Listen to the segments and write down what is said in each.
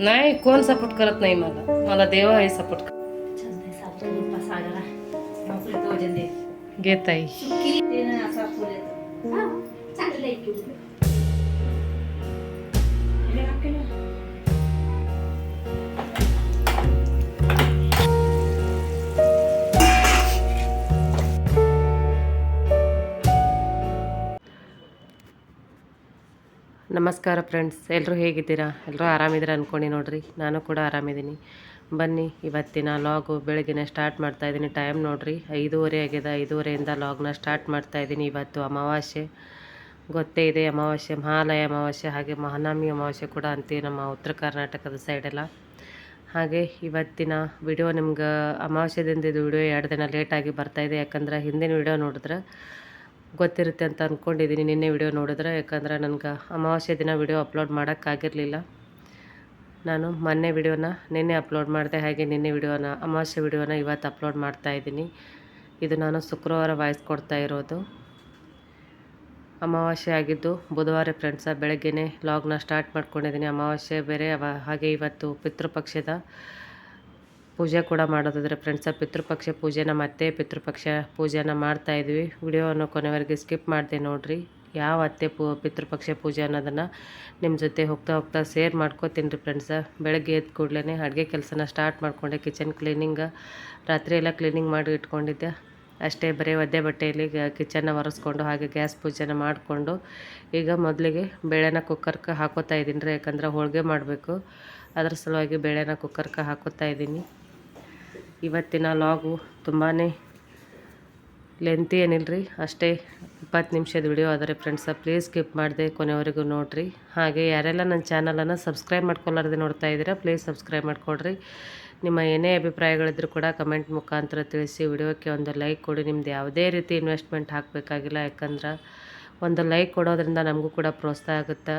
नाही कोण सपोर्ट करत नाही मला? मला देव आहे सपोर्ट दे घेत आहे ನಮಸ್ಕಾರ ಫ್ರೆಂಡ್ಸ್ ಎಲ್ಲರೂ ಹೇಗಿದ್ದೀರಾ? ಎಲ್ಲರೂ ಆರಾಮಿದ್ದೀರಾ ಅಂದ್ಕೊಂಡು ನೋಡಿರಿ. ನಾನು ಕೂಡ ಆರಾಮಿದ್ದೀನಿ. ಬನ್ನಿ, ಇವತ್ತಿನ ಲಾಗು ಬೆಳಗ್ಗೆನೆ ಸ್ಟಾರ್ಟ್ ಮಾಡ್ತಾಯಿದ್ದೀನಿ ಟೈಮ್ ನೋಡಿರಿ. ಐದೂವರೆ ಆಗಿದೆ ಐದೂವರೆಯಿಂದ ಲಾಗ್ನ ಸ್ಟಾರ್ಟ್ ಮಾಡ್ತಾಯಿದ್ದೀನಿ ಇವತ್ತು. ಅಮಾವಾಸ್ಯೆ. ಗೊತ್ತೇ ಇದೆ, ಅಮಾವಾಸ್ಯೆ, ಮಹಾಲಯ ಅಮಾವಾಸ್ಯೆ, ಹಾಗೆ ಮಹಾನಾಮಿ ಅಮಾವಾಸ್ಯೆ ಕೂಡ ಅಂತೀವಿ ನಮ್ಮ ಉತ್ತರ ಕರ್ನಾಟಕದ ಸೈಡೆಲ್ಲ ಹಾಗೆ ಇವತ್ತಿನ ವಿಡಿಯೋ ನಿಮ್ಗೆ ಅಮಾವಾಸ್ಯದಿಂದ ಇದು ವಿಡಿಯೋ ಎರಡು ದಿನ ಲೇಟಾಗಿ ಬರ್ತಾಯಿದೆ ಯಾಕಂದ್ರೆ ಹಿಂದಿನ ವಿಡಿಯೋ ನೋಡಿದ್ರೆ ಗೊತ್ತಿರುತ್ತೆ ಅಂತ ಅಂದ್ಕೊಂಡಿದ್ದೀನಿ ನಿನ್ನೆ ವಿಡಿಯೋ ನೋಡಿದ್ರೆ, ಯಾಕಂದ್ರೆ ನನಗೆ ಅಮಾವಾಸ್ಯೆ ದಿನ ವಿಡಿಯೋ ಅಪ್ಲೋಡ್ ಮಾಡೋಕ್ಕಾಗಿರಲಿಲ್ಲ. ನಾನು ಮೊನ್ನೆ ವಿಡಿಯೋನ ನಿನ್ನೆ ಅಪ್ಲೋಡ್ ಮಾಡಿದೆ, ಹಾಗೆ ನಿನ್ನೆ ವಿಡಿಯೋನ, ಅಮಾವಾಸ್ಯೆ ವಿಡಿಯೋನ ಇವತ್ತು ಅಪ್ಲೋಡ್ ಮಾಡ್ತಾ ಇದ್ದೀನಿ. ಇದು ನಾನು ಶುಕ್ರವಾರ ವಾಯ್ಸ್ ಕೊಡ್ತಾ ಇರೋದು. ಅಮಾವಾಸ್ಯೆ ಆಗಿದ್ದು ಬುಧವಾರ ಫ್ರೆಂಡ್ಸ ಬೆಳಗ್ಗೆನೇ ಲಾಗ್ನ ಸ್ಟಾರ್ಟ್ ಮಾಡ್ಕೊಂಡಿದ್ದೀನಿ. ಅಮಾವಾಸ್ಯೆ ಬೇರೆ ಹಾಗೆ ಇವತ್ತು ಪಿತೃಪಕ್ಷದ ಪೂಜೆ ಕೂಡ ಮಾಡೋದಿದ್ರೆ ಫ್ರೆಂಡ್ಸ ಪಿತೃಪಕ್ಷ ಪೂಜೆನ ಮತ್ತೆ ಪಿತೃಪಕ್ಷ ಪೂಜೆನ ಮಾಡ್ತಾ ಇದ್ವಿ. ವಿಡಿಯೋವನ್ನು ಕೊನೆವರೆಗೆ ಸ್ಕಿಪ್ ಮಾಡಿದೆ ನೋಡಿರಿ. ಯಾವ ಅತ್ತೆ ಪೂ, ಪಿತೃಪಕ್ಷ ಪೂಜೆ ಅನ್ನೋದನ್ನು ನಿಮ್ಮ ಜೊತೆ ಹೋಗ್ತಾ ಹೋಗ್ತಾ ಶೇರ್ ಮಾಡ್ಕೋತೀನಿ ರೀ ಫ್ರೆಂಡ್ಸ ಬೆಳಗ್ಗೆ ಎದ್ದು ಕೂಡಲೇ ಅಡುಗೆ ಕೆಲಸನ ಸ್ಟಾರ್ಟ್ ಮಾಡಿಕೊಂಡೆ ಕಿಚನ್ ಕ್ಲೀನಿಂಗ ರಾತ್ರಿ ಎಲ್ಲ ಕ್ಲೀನಿಂಗ್ ಮಾಡಿ ಇಟ್ಕೊಂಡಿದ್ದೆ. ಅಷ್ಟೇ ಬರೀ ಒದ್ದೆ ಬಟ್ಟೆಯಲ್ಲಿ ಕಿಚನ್ನ ಒರೆಸ್ಕೊಂಡು ಹಾಗೆ ಗ್ಯಾಸ್ ಪೂಜೆನ ಮಾಡಿಕೊಂಡು ಈಗ ಮೊದಲಿಗೆ ಬೇಳೆನ ಕುಕ್ಕರ್ಗೆ ಹಾಕೋತಾ ಇದ್ದೀನಿ ರೀ. ಯಾಕಂದ್ರೆ ಹೋಳಿಗೆ ಮಾಡಬೇಕು. ಅದರ ಸಲುವಾಗಿ ಬೇಳೆನ ಕುಕ್ಕರ್ಗೆ ಹಾಕೋತಾ ಇದ್ದೀನಿ. ಇವತ್ತಿನ ಲಾಗು ತುಂಬಾ ಲೆಂತಿ ಏನಿಲ್ಲ ರೀ ಅಷ್ಟೇ ಇಪ್ಪತ್ತು ನಿಮಿಷದ ವಿಡಿಯೋ ಆದರೆ ಫ್ರೆಂಡ್ಸ ಪ್ಲೀಸ್ ಸ್ಕಿಪ್ ಮಾಡಿದೆ ಕೊನೆವರೆಗೂ ನೋಡಿರಿ. ಹಾಗೆ ಯಾರೆಲ್ಲ ನನ್ನ ಚಾನಲನ್ನು ಸಬ್ಸ್ಕ್ರೈಬ್ ಮಾಡ್ಕೊಳ್ಳಾರ್ದೆ ನೋಡ್ತಾ ಇದ್ದೀರಾ ಪ್ಲೀಸ್ ಸಬ್ಸ್ಕ್ರೈಬ್ ಮಾಡಿಕೊಡ್ರಿ ನಿಮ್ಮ ಏನೇ ಅಭಿಪ್ರಾಯಗಳಿದ್ರು ಕೂಡ ಕಮೆಂಟ್ ಮುಖಾಂತರ ತಿಳಿಸಿ, ವಿಡಿಯೋಕ್ಕೆ ಒಂದು ಲೈಕ್ ಕೊಡಿ. ನಿಮ್ದು ಯಾವುದೇ ರೀತಿ ಇನ್ವೆಸ್ಟ್ಮೆಂಟ್ ಹಾಕಬೇಕಾಗಿಲ್ಲ, ಯಾಕಂದ್ರೆ ಒಂದು ಲೈಕ್ ಕೊಡೋದ್ರಿಂದ ನಮಗೂ ಕೂಡ ಪ್ರೋತ್ಸಾಹ ಆಗುತ್ತೆ.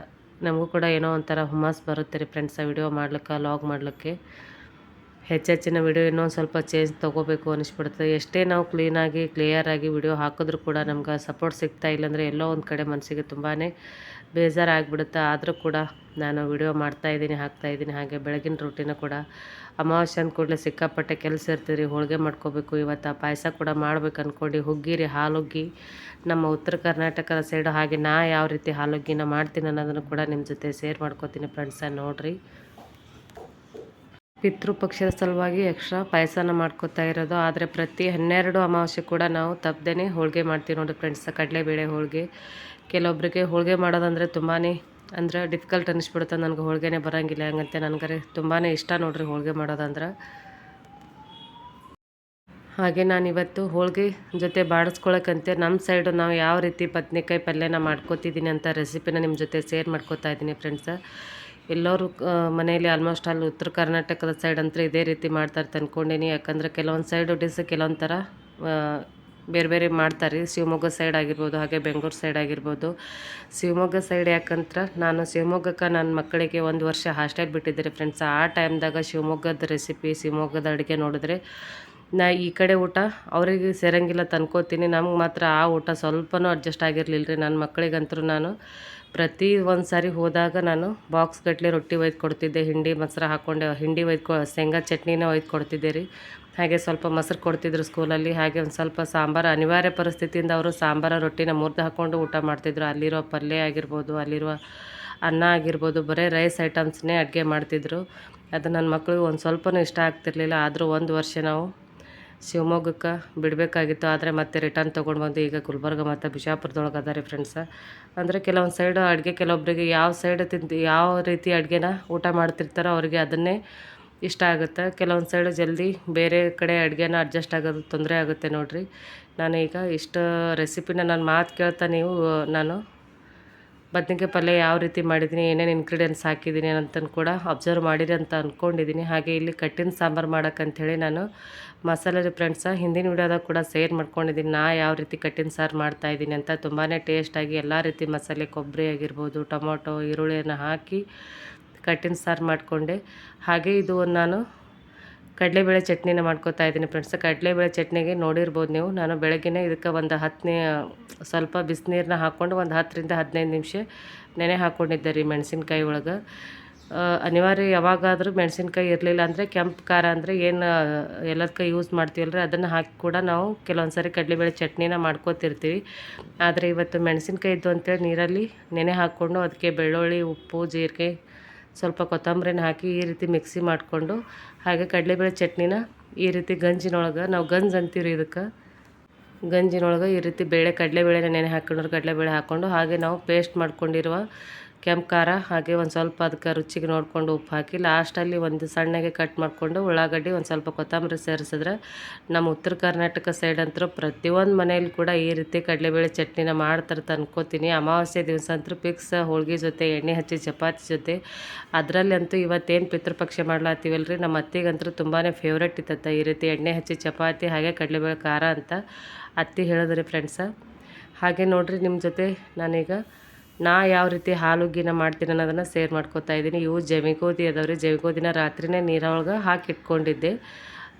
ನಮಗೂ ಕೂಡ ಏನೋ ಒಂಥರ ಹುಮ್ಮಸ್ ಬರುತ್ತೆ ರೀ ಫ್ರೆಂಡ್ಸ ವಿಡಿಯೋ ಮಾಡ್ಲಿಕ್ಕೆ ಲಾಗ್ ಮಾಡಲಿಕ್ಕೆ. ಹೆಚ್ಚೆಚ್ಚಿನ ವಿಡಿಯೋ ಇನ್ನೊಂದು ಸ್ವಲ್ಪ ಚೇಂಜ್ ತೊಗೋಬೇಕು ಅನಿಸ್ಬಿಡುತ್ತೆ. ಎಷ್ಟೇ ನಾವು ಕ್ಲೀನಾಗಿ ಕ್ಲಿಯರಾಗಿ ವಿಡಿಯೋ ಹಾಕಿದ್ರೂ ಕೂಡ ನಮ್ಗೆ ಸಪೋರ್ಟ್ ಸಿಗ್ತಾ ಇಲ್ಲಾಂದರೆ ಎಲ್ಲೋ ಒಂದು ಕಡೆ ಮನಸ್ಸಿಗೆ ತುಂಬಾ ಬೇಜಾರಾಗ್ಬಿಡುತ್ತೆ. ಆದರೂ ಕೂಡ ನಾನು ವಿಡಿಯೋ ಮಾಡ್ತಾಯಿದ್ದೀನಿ ಹಾಕ್ತಾಯಿದ್ದೀನಿ ಹಾಗೆ ಬೆಳಗಿನ ರೂಟೀನ ಕೂಡ ಅಮಾವಾಸ್ಯೆ ಅಂದ ಕೂಡಲೇ ಸಿಕ್ಕಾಪಟ್ಟೆ ಕೆಲಸ ಇರ್ತೀರಿ, ಹೋಳಿಗೆ ಮಾಡ್ಕೋಬೇಕು. ಇವತ್ತು ಪಾಯಸ ಕೂಡ ಮಾಡ್ಬೇಕು ಅಂದ್ಕೊಂಡು ಹುಗ್ಗಿರಿ, ಹಾಲುಗ್ಗಿ. ನಮ್ಮ ಉತ್ತರ ಕರ್ನಾಟಕದ ಸೈಡು ಹಾಗೆ ನಾ ಯಾವ ರೀತಿ ಹಾಲುಗ್ಗಿನ ಮಾಡ್ತೀನಿ ಅನ್ನೋದನ್ನು ಕೂಡ ನಿಮ್ಮ ಜೊತೆ ಶೇರ್ ಮಾಡ್ಕೋತೀನಿ ಫ್ರೆಂಡ್ಸ ನೋಡಿರಿ. ಪಿತೃಪಕ್ಷದ ಸಲುವಾಗಿ ಎಕ್ಸ್ಟ್ರಾ ಪಾಯಸನ ಮಾಡ್ಕೋತಾ ಇರೋದು. ಆದರೆ ಪ್ರತಿ ಹನ್ನೆರಡು ಅಮಾವಾಸ್ಯೆ ಕೂಡ ನಾವು ತಪ್ಪದೇ ಹೋಳಿಗೆ ಮಾಡ್ತೀವಿ ನೋಡಿ ಫ್ರೆಂಡ್ಸ್, ಕಡಲೆಬೇಳೆ ಹೋಳಿಗೆ. ಕೆಲವೊಬ್ಬರಿಗೆ ಹೋಳಿಗೆ ಮಾಡೋದಂದರೆ ತುಂಬಾ ಅಂದ್ರೆ ಡಿಫಿಕಲ್ಟ್ ಅನ್ನಿಸ್ಬಿಡುತ್ತೆ. ನನಗೆ ಹೋಳಿಗೆನೇ ಬರೋಂಗಿಲ್ಲ ಹಂಗಂತೆ ನನಗರೆ ತುಂಬಾ ಇಷ್ಟ ನೋಡ್ರಿ ಹೋಳಿಗೆ ಮಾಡೋದಂದ್ರೆ. ಹಾಗೆ ನಾನು ಇವತ್ತು ಹೋಳಿಗೆ ಜೊತೆ ಬಾಡಿಸ್ಕೊಳಕ್ಕಂತೆ ನಮ್ಮ ಸೈಡು ನಾವು ಯಾವ ರೀತಿ ಬದ್ನೆಕಾಯಿ ಪಲ್ಯನ ಮಾಡ್ಕೋತಿದ್ದೀನಿ ಅಂತ ರೆಸಿಪಿನ ನಿಮ್ಮ ಜೊತೆ ಶೇರ್ ಮಾಡ್ಕೋತಾ ಇದ್ದೀನಿ ಫ್ರೆಂಡ್ಸ. ಎಲ್ಲರೂ ಮನೆಯಲ್ಲಿ ಆಲ್ಮೋಸ್ಟ್ ಅಲ್ಲಿ ಉತ್ತರ ಕರ್ನಾಟಕದ ಸೈಡ್ ಅಂತ ಇದೇ ರೀತಿ ಮಾಡ್ತಾರೆ ತಂದ್ಕೊಂಡೀನಿ ಯಾಕಂದರೆ ಕೆಲವೊಂದು ಸೈಡು ಡಿಸ್ ಕೆಲವೊಂದು ಥರ ಬೇರೆ ಬೇರೆ ಮಾಡ್ತಾರೆ. ಶಿವಮೊಗ್ಗ ಸೈಡ್ ಆಗಿರ್ಬೋದು, ಹಾಗೆ ಬೆಂಗಳೂರು ಸೈಡ್ ಆಗಿರ್ಬೋದು. ಶಿವಮೊಗ್ಗ ಸೈಡ್ ಯಾಕಂತ್ರ, ನಾನು ಶಿವಮೊಗ್ಗಕ್ಕೆ ನನ್ನ ಮಕ್ಕಳಿಗೆ ಒಂದು ವರ್ಷ ಹಾಸ್ಟೆಲ್ ಬಿಟ್ಟಿದ್ದೆ ಫ್ರೆಂಡ್ಸ್ ಆ ಟೈಮ್ದಾಗ ಶಿವಮೊಗ್ಗದ ರೆಸಿಪಿ ಶಿವಮೊಗ್ಗದ ಅಡುಗೆ ನೋಡಿದ್ರೆ ನಾ ಈ ಕಡೆ ಊಟ ಅವರಿಗೆ ಸೇರಂಗಿಲ್ಲ ತಂದ್ಕೋತೀನಿ. ನಮ್ಗೆ ಮಾತ್ರ ಆ ಊಟ ಸ್ವಲ್ಪನೂ ಅಡ್ಜಸ್ಟ್ ಆಗಿರಲಿಲ್ಲ ರೀ ನನ್ನ ಮಕ್ಕಳಿಗಂತೂ ನಾನು. ಪ್ರತಿ ಒಂದು ಸಾರಿ ಹೋದಾಗ ನಾನು ಬಾಕ್ಸ್ ಗಟ್ಟಲೆ ರೊಟ್ಟಿ ಒಯ್ದು ಕೊಡ್ತಿದ್ದೆ, ಹಿಂಡಿ ಮೊಸರು ಹಾಕ್ಕೊಂಡೆ ಹಿಂಡಿ ಒಯ್ದು ಶೇಂಗಾ ಚಟ್ನಿನೇ ಒಯ್ದು ಕೊಡ್ತಿದ್ದೆ ರೀ. ಹಾಗೆ ಸ್ವಲ್ಪ ಮೊಸರು ಕೊಡ್ತಿದ್ರು ಸ್ಕೂಲಲ್ಲಿ ಹಾಗೆ ಒಂದು ಸ್ವಲ್ಪ ಸಾಂಬಾರು, ಅನಿವಾರ್ಯ ಪರಿಸ್ಥಿತಿಯಿಂದ ಅವರು ಸಾಂಬಾರ ರೊಟ್ಟಿನ ಮುರಿದು ಹಾಕ್ಕೊಂಡು ಊಟ ಮಾಡ್ತಿದ್ರು. ಅಲ್ಲಿರೋ ಪಲ್ಯ ಆಗಿರ್ಬೋದು, ಅಲ್ಲಿರುವ ಅನ್ನ ಆಗಿರ್ಬೋದು, ಬರೀ ರೈಸ್ ಐಟಮ್ಸ್ನೇ ಅಡುಗೆ ಮಾಡ್ತಿದ್ರು. ಅದು ನನ್ನ ಮಕ್ಕಳಿಗೆ ಒಂದು ಸ್ವಲ್ಪನೂ ಇಷ್ಟ ಆಗ್ತಿರ್ಲಿಲ್ಲ. ಆದರೂ ಒಂದು ವರ್ಷ ನಾವು ಶಿವಮೊಗ್ಗಕ್ಕೆ ಬಿಡಬೇಕಾಗಿತ್ತು, ಆದರೆ ಮತ್ತೆ ರಿಟರ್ನ್ ತೊಗೊಂಡು ಬಂದು ಈಗ ಗುಲ್ಬರ್ಗ ಮತ್ತು ಬಿಜಾಪುರದೊಳಗೆ ಅದ ರೀ ಫ್ರೆಂಡ್ಸ ಅಂದರೆ ಕೆಲವೊಂದು ಸೈಡ್ ಅಡುಗೆ ಕೆಲವೊಬ್ಬರಿಗೆ ಯಾವ ಸೈಡ್ ತಿಂದು, ಯಾವ ರೀತಿ ಅಡುಗೆನ ಊಟ ಮಾಡ್ತಿರ್ತಾರೋ ಅವರಿಗೆ ಅದನ್ನೇ ಇಷ್ಟ ಆಗುತ್ತೆ. ಕೆಲವೊಂದು ಸೈಡು ಜಲ್ದಿ ಬೇರೆ ಕಡೆ ಅಡುಗೆನ ಅಡ್ಜಸ್ಟ್ ಆಗೋದು ತೊಂದರೆ ಆಗುತ್ತೆ ನೋಡಿರಿ. ನಾನು ಈಗ ಇಷ್ಟು ರೆಸಿಪಿನ ನಾನು ಮಾತು ಕೇಳ್ತಾ ನೀವು, ನಾನು ಬದ್ನಿಕಾಯಿ ಪಲ್ಯ ಯಾವ ರೀತಿ ಮಾಡಿದ್ದೀನಿ ಏನೇನು ಇಂಗ್ರೀಡಿಯೆಂಟ್ಸ್ ಹಾಕಿದ್ದೀನಿ ಅಂತಂದು ಕೂಡ ಅಬ್ಸರ್ವ್ ಮಾಡಿರಿ ಅಂತ ಅಂದ್ಕೊಂಡಿದ್ದೀನಿ ಹಾಗೆ ಇಲ್ಲಿ ಕಟ್ಟಿನ ಸಾಂಬಾರು ಮಾಡೋಕ್ಕಂಥೇಳಿ ನಾನು ಮಸಾಲೆ ರೀ ಫ್ರೆಂಡ್ಸ, ಹಿಂದಿನ ವಿಡಿಯೋದಾಗ ಕೂಡ ಸೇರ್ ಮಾಡ್ಕೊಂಡಿದ್ದೀನಿ ನಾ ಯಾವ ರೀತಿ ಕಟ್ಟಿನ ಸಾರು ಮಾಡ್ತಾಯಿದ್ದೀನಿ ಅಂತ ತುಂಬಾ ಟೇಸ್ಟಾಗಿ ಎಲ್ಲ ರೀತಿ ಮಸಾಲೆ, ಕೊಬ್ಬರಿ ಆಗಿರ್ಬೋದು, ಟೊಮೊಟೊ, ಈರುಳ್ಳಿಯನ್ನು ಹಾಕಿ ಕಟ್ಟಿನ ಸಾರು ಮಾಡಿಕೊಂಡೆ. ಹಾಗೆ ಇದು ನಾನು ಕಡಲೆಬೇಳೆ ಚಟ್ನಿನ ಮಾಡ್ಕೋತಾ ಇದ್ದೀನಿ ಫ್ರೆಂಡ್ಸ್. ಕಡಲೆಬೇಳೆ ಚಟ್ನಿಗೆ ನೋಡಿರ್ಬೋದು ನೀವು, ನಾನು ಬೆಳಗ್ಗೆ ಇದಕ್ಕೆ ಒಂದು ಹತ್ತನೇ, ಸ್ವಲ್ಪ ಬಿಸಿನೀರನ್ನ ಹಾಕ್ಕೊಂಡು ಒಂದು ಹತ್ತರಿಂದ ಹದಿನೈದು ನಿಮಿಷ ನೆನೆ ಹಾಕ್ಕೊಂಡಿದ್ದೆ ರೀ ಮೆಣಸಿನ್ಕಾಯಿ ಒಳಗೆ. ಅನಿವಾರ್ಯ ಯಾವಾಗಾದರೂ ಮೆಣಸಿನ್ಕಾಯಿ ಇರಲಿಲ್ಲ ಅಂದರೆ, ಕೆಂಪು ಖಾರ ಅಂದರೆ ಏನು ಎಲ್ಲದಕ್ಕೆ ಯೂಸ್ ಮಾಡ್ತೀವಲ್ರಿ? ಅದನ್ನು ಹಾಕಿ ಕೂಡ ನಾವು ಕೆಲವೊಂದು ಸಾರಿ ಕಡಲೆಬೇಳೆ ಚಟ್ನಿನ ಮಾಡ್ಕೋತಿರ್ತೀವಿ. ಆದರೆ ಇವತ್ತು ಮೆಣಸಿನ್ಕಾಯಿ ಇದ್ದು ಅಂತೇಳಿ ನೀರಲ್ಲಿ ನೆನೆ ಹಾಕ್ಕೊಂಡು ಅದಕ್ಕೆ ಬೆಳ್ಳುಳ್ಳಿ, ಉಪ್ಪು, ಜೀರಿಗೆ ಸ್ವಲ್ಪ ಕೊತ್ತಂಬರಿನ ಹಾಕಿ ಈ ರೀತಿ ಮಿಕ್ಸಿ ಮಾಡಿಕೊಂಡು, ಹಾಗೆ ಕಡಲೆಬೇಳೆ ಚಟ್ನಿನ ಈ ರೀತಿ ಗಂಜಿನೊಳಗೆ, ನಾವು ಗಂಜ್ ಅಂತೀವಿ ಇದಕ್ಕೆ. ಗಂಜಿನೊಳಗೆ ಈ ರೀತಿ ಬೇಳೆ ಕಡಲೆಬೇಳೆನ ನೆನೆ ಹಾಕೊಂಡ್ರೆ ಕಡಲೆಬೇಳೆ ಹಾಕ್ಕೊಂಡು ಹಾಗೆ ನಾವು ಪೇಸ್ಟ್ ಮಾಡ್ಕೊಂಡಿರುವ ಕೆಂಪು ಖಾರ ಹಾಗೆ ಒಂದು ಸ್ವಲ್ಪ ಅದಕ್ಕೆ ರುಚಿಗೆ ನೋಡಿಕೊಂಡು ಉಪ್ಪು ಹಾಕಿ ಲಾಸ್ಟಲ್ಲಿ ಒಂದು ಸಣ್ಣಗೆ ಕಟ್ ಮಾಡಿಕೊಂಡು ಉಳ್ಳಾಗಡ್ಡಿ ಒಂದು ಸ್ವಲ್ಪ ಕೊತ್ತಂಬರಿ ಸೇರಿಸಿದ್ರೆ ನಮ್ಮ ಉತ್ತರ ಕರ್ನಾಟಕ ಸೈಡ್ ಅಂತರೂ ಪ್ರತಿಯೊಂದು ಮನೆಯಲ್ಲಿ ಕೂಡ ಈ ರೀತಿ ಕಡಲೆಬೇಳೆ ಚಟ್ನಿನ ಮಾಡ್ತಾರೆ ಅನ್ಕೋತೀನಿ. ಅಮಾವಾಸ್ಯೆ ದಿವಸ ಅಂತೂ ಪಿಕ್ಸ್ ಹೋಳ್ಗೆ ಜೊತೆ, ಎಣ್ಣೆ ಹಚ್ಚಿ ಚಪಾತಿ ಜೊತೆ. ಅದರಲ್ಲಿ ಅಂತೂ ಇವತ್ತೇನು ಪಿತೃಪಕ್ಷ ರೀ ನಮ್ಮ ಅತ್ತಿಗಂತೂ ತುಂಬಾ ಫೇವ್ರೇಟ್ ಇತ್ತ ಈ ರೀತಿ ಎಣ್ಣೆ ಹಚ್ಚಿ ಚಪಾತಿ ಹಾಗೆ ಕಡಲೆಬೇಳೆ ಖಾರ ಅಂತ ಅತ್ತಿ ಹೇಳಿದ್ರಿ ಫ್ರೆಂಡ್ಸ ಹಾಗೆ ನೋಡಿರಿ ನಿಮ್ಮ ಜೊತೆ ನಾನೀಗ ನಾ ಯಾವ ರೀತಿ ಹಾಲು ಗಿನ ಮಾಡ್ತೀನಿ ಅನ್ನೋದನ್ನು ಸೇರ್ ಮಾಡ್ಕೋತಾ ಇದ್ದೀನಿ. ಇವು ಜಮಿಗೋದಿ ಅದಾವ್ರಿ. ಜಮಿಗೋದಿನ ರಾತ್ರಿನೇ ನೀರೊಳಗೆ ಹಾಕಿ ಇಟ್ಕೊಂಡಿದ್ದೆ.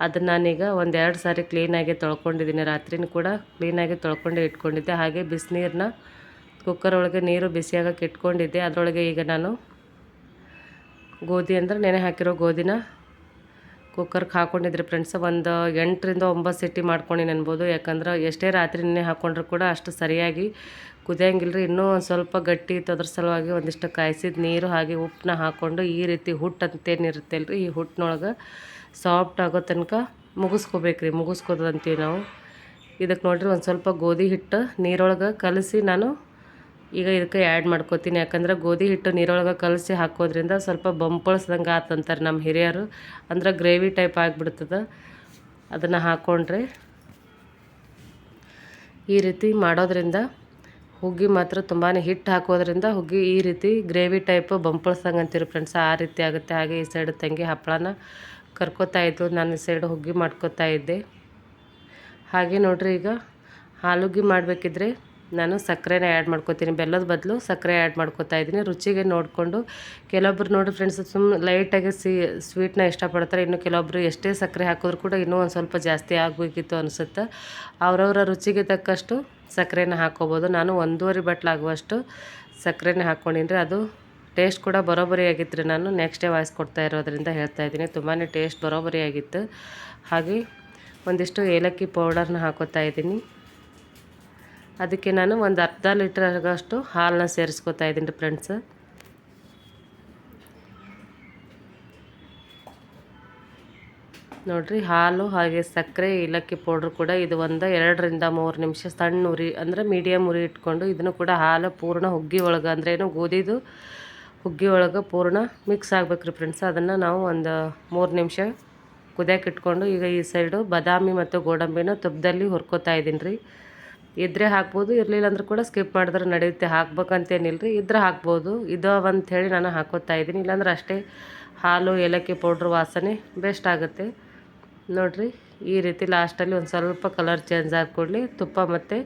ಅದನ್ನು ನಾನೀಗ ಒಂದೆರಡು ಸಾರಿ ಕ್ಲೀನಾಗಿ ತೊಳ್ಕೊಂಡಿದ್ದೀನಿ. ರಾತ್ರಿನೂ ಕೂಡ ಕ್ಲೀನಾಗಿ ತೊಳ್ಕೊಂಡು ಇಟ್ಕೊಂಡಿದ್ದೆ. ಹಾಗೆ ಬಿಸಿನೀರನ್ನ ಕುಕ್ಕರ್ ಒಳಗೆ ನೀರು ಬಿಸಿಯಾಗಕ್ಕೆ ಇಟ್ಕೊಂಡಿದ್ದೆ. ಅದರೊಳಗೆ ಈಗ ನಾನು ಗೋಧಿ ಅಂದ್ರೆ ನೆನೆ ಹಾಕಿರೋ ಗೋಧಿನ ಕುಕ್ಕರ್ಗೆ ಹಾಕ್ಕೊಂಡಿದ್ರಿ ಫ್ರೆಂಡ್ಸ್ ಒಂದು ಎಂಟರಿಂದ ಒಂಬತ್ತು ಸಿಟಿ ಮಾಡ್ಕೊಂಡಿನಿ ಅನ್ಬೋದು. ಯಾಕಂದ್ರೆ ಎಷ್ಟೇ ರಾತ್ರಿ ನೆನೆ ಹಾಕ್ಕೊಂಡ್ರು ಕೂಡ ಅಷ್ಟು ಸರಿಯಾಗಿ ಕುದಿಯಂಗಿಲ್ಲ ರೀ ಇನ್ನೂ ಒಂದು ಸ್ವಲ್ಪ ಗಟ್ಟಿ ಇತ್ತು ಅದ್ರ ಸಲುವಾಗಿ ಒಂದಿಷ್ಟು ಕಾಯಿಸಿದ ನೀರು ಹಾಗೆ ಉಪ್ಪನ್ನ ಹಾಕ್ಕೊಂಡು ಈ ರೀತಿ ಹುಟ್ಟು ಅಂತೇನಿರುತ್ತೆ ಈ ಹುಟ್ಟಿನೊಳಗೆ ಸಾಫ್ಟ್ ಆಗೋ ತನಕ ಮುಗಿಸ್ಕೋಬೇಕ್ರಿ. ಮುಗಿಸ್ಕೋದಂತೀವಿ ನಾವು. ಇದಕ್ಕೆ ನೋಡಿರಿ ಒಂದು ಸ್ವಲ್ಪ ಗೋಧಿ ಹಿಟ್ಟು ನೀರೊಳಗೆ ಕಲಸಿ ನಾನು ಈಗ ಇದಕ್ಕೆ ಆ್ಯಡ್ ಮಾಡ್ಕೋತೀನಿ. ಯಾಕಂದ್ರೆ ಗೋಧಿ ಹಿಟ್ಟು ನೀರೊಳಗೆ ಕಲಸಿ ಹಾಕೋದ್ರಿಂದ ಸ್ವಲ್ಪ ಬಂಪಳಿಸ್ದಂಗೆ ಆತಂತಾರೆ ನಮ್ಮ ಹಿರಿಯರು. ಅಂದ್ರೆ ಗ್ರೇವಿ ಟೈಪ್ ಆಗಿಬಿಡ್ತದೆ. ಅದನ್ನು ಹಾಕ್ಕೊಂಡ್ರೆ ಈ ರೀತಿ ಮಾಡೋದ್ರಿಂದ ಹುಗ್ಗಿ ಮಾತ್ರ ತುಂಬಾ ಹಿಟ್ಟು ಹಾಕೋದ್ರಿಂದ ಹುಗ್ಗಿ ಈ ರೀತಿ ಗ್ರೇವಿ ಟೈಪ್ ಅಂತೀರಿ ಫ್ರೆಂಡ್ಸ್ ಆ ರೀತಿ ಆಗುತ್ತೆ. ಹಾಗೆ ಈ ಸೈಡ್ ತಂಗಿ ಹಪ್ಪಳನ ಕರ್ಕೋತಾ ಇದ್ದು ನಾನು ಈ ಸೈಡ್ ಹುಗ್ಗಿ ಮಾಡ್ಕೋತಾ ಇದ್ದೆ. ಹಾಗೆ ನೋಡ್ರಿ ಈಗ ಹಾಲುಗ್ಗಿ ಮಾಡಬೇಕಿದ್ರೆ ನಾನು ಸಕ್ಕರೆನ ಆ್ಯಡ್ ಮಾಡ್ಕೊತೀನಿ. ಬೆಲ್ಲದ ಬದಲು ಸಕ್ಕರೆ ಆ್ಯಡ್ ಮಾಡ್ಕೋತಾ ಇದ್ದೀನಿ. ರುಚಿಗೆ ನೋಡಿಕೊಂಡು ಕೆಲವೊಬ್ರು ನೋಡಿ ಫ್ರೆಂಡ್ಸ್ ಸುಮ್ಮನೆ ಲೈಟಾಗಿ ಸಿ ಸ್ವೀಟ್ನ ಇಷ್ಟಪಡ್ತಾರೆ. ಇನ್ನು ಕೆಲವೊಬ್ರು ಎಷ್ಟೇ ಸಕ್ಕರೆ ಹಾಕಿದ್ರು ಕೂಡ ಇನ್ನೂ ಒಂದು ಸ್ವಲ್ಪ ಜಾಸ್ತಿ ಆಗಬೇಕಿತ್ತು ಅನಿಸುತ್ತೆ. ಅವರವರ ರುಚಿಗೆ ತಕ್ಕಷ್ಟು ಸಕ್ಕರೆನ ಹಾಕೋಬೋದು. ನಾನು ಒಂದೂವರೆ ಬಟ್ಲಾಗುವಷ್ಟು ಸಕ್ಕರೆನ ಹಾಕ್ಕೊಂಡಿನಿ ಅದು ಟೇಸ್ಟ್ ಕೂಡ ಬರೋಬರಿ ಆಗಿತ್ತು ರೀ ನಾನು ನೆಕ್ಸ್ಟ್ ಡೇ ವಾಯ್ಸ್ ಕೊಡ್ತಾ ಇರೋದ್ರಿಂದ ಹೇಳ್ತಾ ಇದ್ದೀನಿ. ತುಂಬಾ ಟೇಸ್ಟ್ ಬರೋಬರಿ ಆಗಿತ್ತು. ಹಾಗೆ ಒಂದಿಷ್ಟು ಏಲಕ್ಕಿ ಪೌಡರ್ನ ಹಾಕೋತಾ ಇದ್ದೀನಿ. ಅದಕ್ಕೆ ನಾನು ಒಂದು ಅರ್ಧ ಲೀಟ್ರಾಗಷ್ಟು ಹಾಲನ್ನ ಸೇರಿಸ್ಕೊತಾ ಇದ್ದೀನಿ ಫ್ರೆಂಡ್ಸ್. ನೋಡಿರಿ, ಹಾಲು ಹಾಗೆ ಸಕ್ಕರೆ, ಏಲಕ್ಕಿ ಪೌಡ್ರ್ ಕೂಡ ಇದು ಒಂದು ಎರಡರಿಂದ ಮೂರು ನಿಮಿಷ ಸಣ್ಣ ಉರಿ, ಅಂದರೆ ಮೀಡಿಯಮ್ ಉರಿ ಇಟ್ಕೊಂಡು ಇದನ್ನು ಕೂಡ ಹಾಲು ಪೂರ್ಣ ಹುಗ್ಗಿ ಒಳಗೆ, ಅಂದರೆ ಏನು ಗೋಧಿದು ಹುಗ್ಗಿ ಒಳಗೆ ಪೂರ್ಣ ಮಿಕ್ಸ್ ಆಗ್ಬೇಕು ರೀ ಫ್ರೆಂಡ್ಸ್. ಅದನ್ನು ನಾವು ಒಂದು ಮೂರು ನಿಮಿಷ ಕುದಿಯಕ್ಕೆ ಇಟ್ಕೊಂಡು ಈಗ ಈ ಸೈಡು ಬಾದಾಮಿ ಮತ್ತು ಗೋಡಂಬಿನ ತುಪ್ಪದಲ್ಲಿ ಹುರ್ಕೋತಾ ಇದ್ದೀನಿ ರೀ. ಇದ್ರೆ ಹಾಕ್ಬೋದು, ಇರಲಿಲ್ಲ ಅಂದ್ರೆ ಕೂಡ ಸ್ಕಿಪ್ ಮಾಡಿದ್ರೆ ನಡೆಯುತ್ತೆ. ಹಾಕ್ಬೇಕಂತೇನಿಲ್ಲ ರೀ ಇದ್ರೆ ಹಾಕ್ಬೋದು. ಇದು ಹೇಳಿ ನಾನು ಹಾಕೋತಾ ಇದ್ದೀನಿ. ಇಲ್ಲಾಂದ್ರೆ ಅಷ್ಟೇ ಹಾಲು, ಏಲಕ್ಕಿ ಪೌಡ್ರ್ ವಾಸನೆ ಬೆಸ್ಟ್ ಆಗುತ್ತೆ. ನೋಡಿರಿ, ಈ ರೀತಿ ಲಾಸ್ಟಲ್ಲಿ ಒಂದು ಸ್ವಲ್ಪ ಕಲರ್ ಚೇಂಜ್ ಆಗಿಕೊಡ್ಲಿ ತುಪ್ಪ ಮತ್ತು